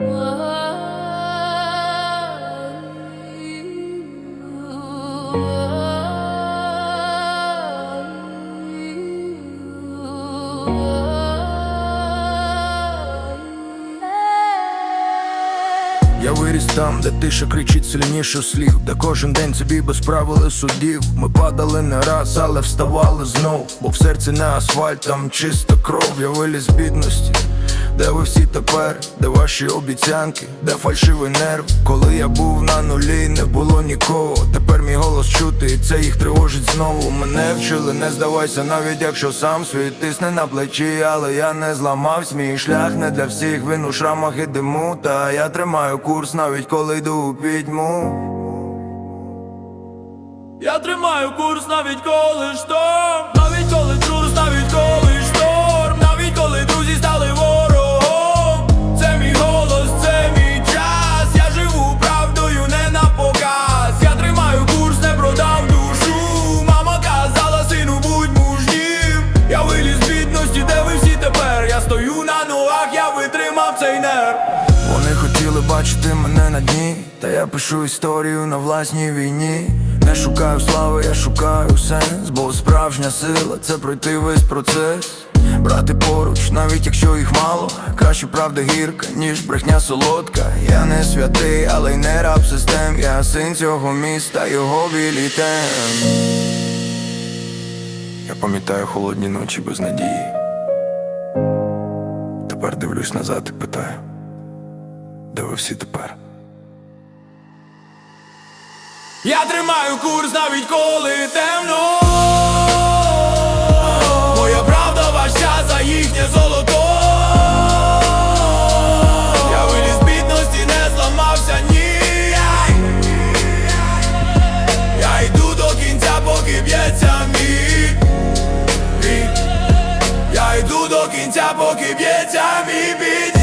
Я виріс там, де тиша кричить сильніше слів, де кожен день собі без правил судів. Ми падали не раз, але вставали знов, бо в серці не асфальт, там чиста кров, я виліз бідності. Де ви всі тепер, де ваші обіцянки, де фальшивий нерв? Коли я був на нулі, не було нікого. Тепер мій голос чути, і це їх тривожить знову. Мене вчили, не здавайся, навіть якщо сам світ тисне на плечі, але я не зламався, мій шлях не для всіх, він у шрамах і диму. Та я тримаю курс, навіть коли йду у пітьму. Я тримаю курс навіть коли шторм Навіть коли трус, навіть коли хотіли бачити мене на дні, та я пишу історію на власній війні. Не шукаю слави, я шукаю сенс, бо справжня сила це пройти весь процес. Брати поруч, навіть якщо їх мало, краще правда гірка, ніж брехня солодка. Я не святий, але й не раб систем. Я син цього міста, його білі тем. Я пам'ятаю холодні ночі без надії. Тепер дивлюсь назад і питаю. Де тепер? Я тримаю курс навіть коли темно. Моя правда важча за їхнє золото. Я виліз бідності, не зламався ні. Я йду до кінця, поки б'ється мій Я йду до кінця, поки б'ється мій біт